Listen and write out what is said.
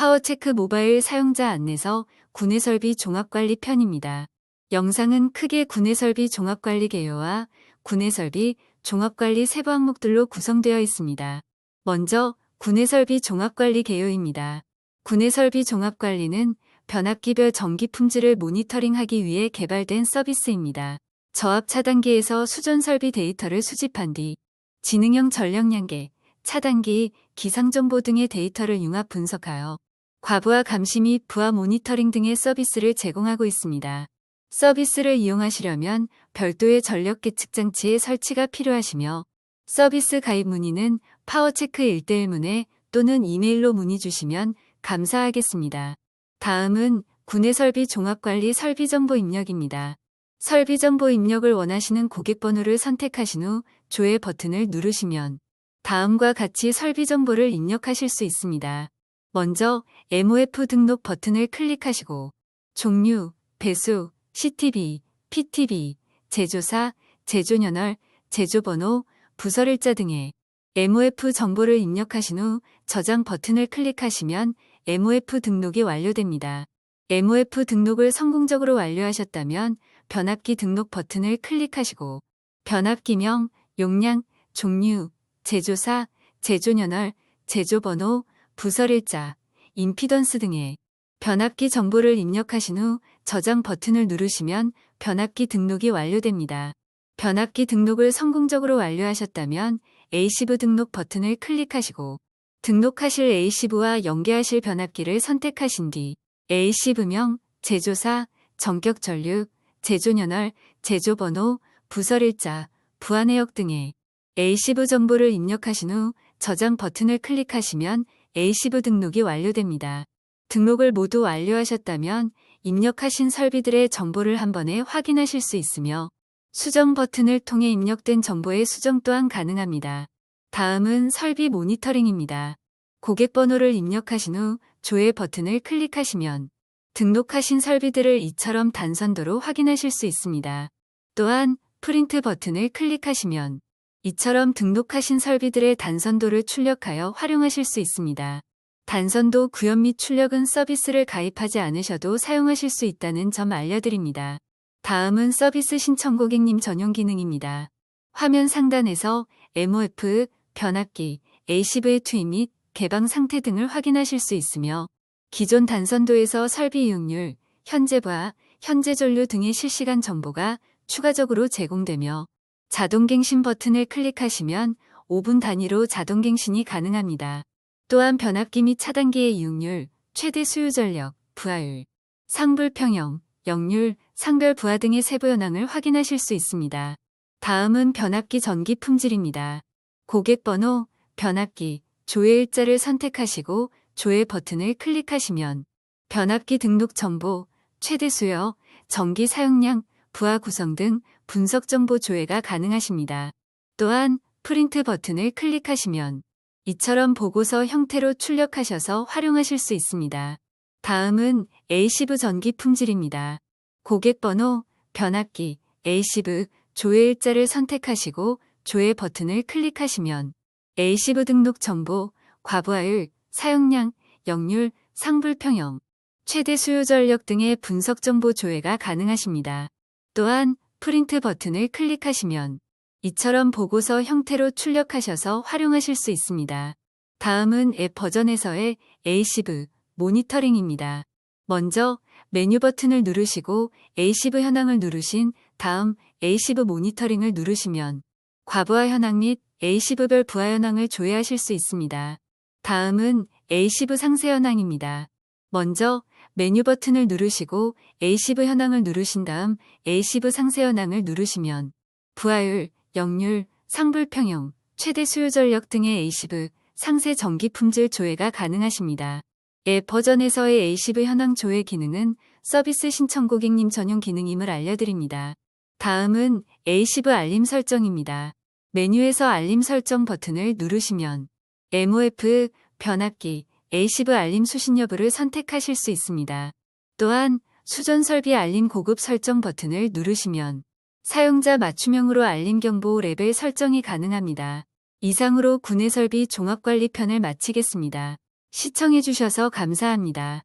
파워체크 모바일 사용자 안내서 구내설비 종합관리 편입니다. 영상은 크게 구내설비 종합관리 개요와 구내설비 종합관리 세부 항목들로 구성되어 있습니다. 먼저 구내설비 종합관리 개요입니다. 구내설비 종합관리는 변압기별 전기 품질을 모니터링하기 위해 개발된 서비스입니다. 저압 차단기에서 수전 설비 데이터를 수집한 뒤 지능형 전력량계, 차단기, 기상정보 등의 데이터를 융합 분석하여 과부하 감시 및 부하 모니터링 등의 서비스를 제공하고 있습니다. 서비스를 이용하시려면 별도의 전력 계측 장치의 설치가 필요하시며 서비스 가입 문의는 파워체크 1대1 문의 또는 이메일로 문의 주시면 감사하겠습니다. 다음은 구내 설비 종합관리 설비 정보 입력입니다. 설비 정보 입력을 원하시는 고객 번호를 선택하신 후 조회 버튼을 누르시면 다음과 같이 설비 정보를 입력하실 수 있습니다. 먼저 MOF 등록 버튼을 클릭하시고 종류, 배수, CTB, PTB, 제조사, 제조년월, 제조번호, 부설일자 등의 MOF 정보를 입력하신 후 저장 버튼을 클릭하시면 MOF 등록이 완료됩니다. MOF 등록을 성공적으로 완료하셨다면 변압기 등록 버튼을 클릭하시고 변압기명, 용량, 종류, 제조사, 제조년월, 제조번호, 부설일자, 임피던스 등의 변압기 정보를 입력하신 후 저장 버튼을 누르시면 변압기 등록이 완료됩니다. 변압기 등록을 성공적으로 완료하셨다면 ACV 등록 버튼을 클릭하시고 등록하실 ACV와 연계하실 변압기를 선택하신 뒤 ACV명, 제조사, 전격 전류, 제조년월, 제조번호, 부설일자, 부하내역 등의 ACV 정보를 입력하신 후 저장 버튼을 클릭하시면 ACV 등록이 완료됩니다. 등록을 모두 완료하셨다면 입력하신 설비들의 정보를 한 번에 확인하실 수 있으며 수정 버튼을 통해 입력된 정보의 수정 또한 가능합니다. 다음은 설비 모니터링입니다. 고객 번호를 입력하신 후 조회 버튼을 클릭하시면 등록하신 설비들을 이처럼 단선도로 확인하실 수 있습니다. 또한 프린트 버튼을 클릭하시면 이처럼 등록하신 설비들의 단선도를 출력하여 활용하실 수 있습니다. 단선도 구현 및 출력은 서비스를 가입하지 않으셔도 사용하실 수 있다는 점 알려드립니다. 다음은 서비스 신청 고객님 전용 기능입니다. 화면 상단에서 MOF, 변압기, ACV의 투입 및 개방 상태 등을 확인하실 수 있으며 기존 단선도에서 설비 이용률, 현재 부하, 현재 전류 등의 실시간 정보가 추가적으로 제공되며 자동갱신 버튼을 클릭하시면 5분 단위로 자동갱신이 가능합니다. 또한 변압기 및 차단기의 이용률, 최대 수요 전력, 부하율, 상불 평형, 역률, 상별 부하 등의 세부 현황을 확인하실 수 있습니다. 다음은 변압기 전기 품질입니다. 고객 번호, 변압기, 조회 일자를 선택하시고 조회 버튼을 클릭하시면 변압기 등록 정보, 최대 수요, 전기 사용량, 부하 구성 등 분석 정보 조회가 가능하십니다. 또한 프린트 버튼을 클릭하시면 이처럼 보고서 형태로 출력하셔서 활용하실 수 있습니다. 다음은 ACV 전기 품질입니다. 고객 번호, 변압기, ACV, 조회 일자를 선택하시고 조회 버튼을 클릭하시면 ACV 등록 정보, 과부하율, 사용량, 역률, 상불평형, 최대 수요 전력 등의 분석 정보 조회가 가능하십니다. 또한 프린트 버튼을 클릭하시면 이처럼 보고서 형태로 출력하셔서 활용하실 수 있습니다. 다음은 앱 버전에서의 ACV 모니터링입니다. 먼저 메뉴 버튼을 누르시고 ACV 현황을 누르신 다음 ACV 모니터링을 누르시면 과부하 현황 및 ACV별 부하 현황을 조회하실 수 있습니다. 다음은 ACV 상세 현황입니다. 먼저 메뉴 버튼을 누르시고 ACV 현황을 누르신 다음 ACV 상세 현황을 누르시면 부하율, 역률, 상불평형, 최대 수요 전력 등의 ACV 상세 전기 품질 조회가 가능하십니다. 앱 버전에서의 ACV 현황 조회 기능은 서비스 신청 고객님 전용 기능임을 알려드립니다. 다음은 ACV 알림 설정입니다. 메뉴에서 알림 설정 버튼을 누르시면 MOF, 변압기, ACV 알림 수신 여부를 선택하실 수 있습니다. 또한 수전 설비 알림 고급 설정 버튼을 누르시면 사용자 맞춤형으로 알림 경보 레벨 설정이 가능합니다. 이상으로 구내 설비 종합관리 편을 마치겠습니다. 시청해주셔서 감사합니다.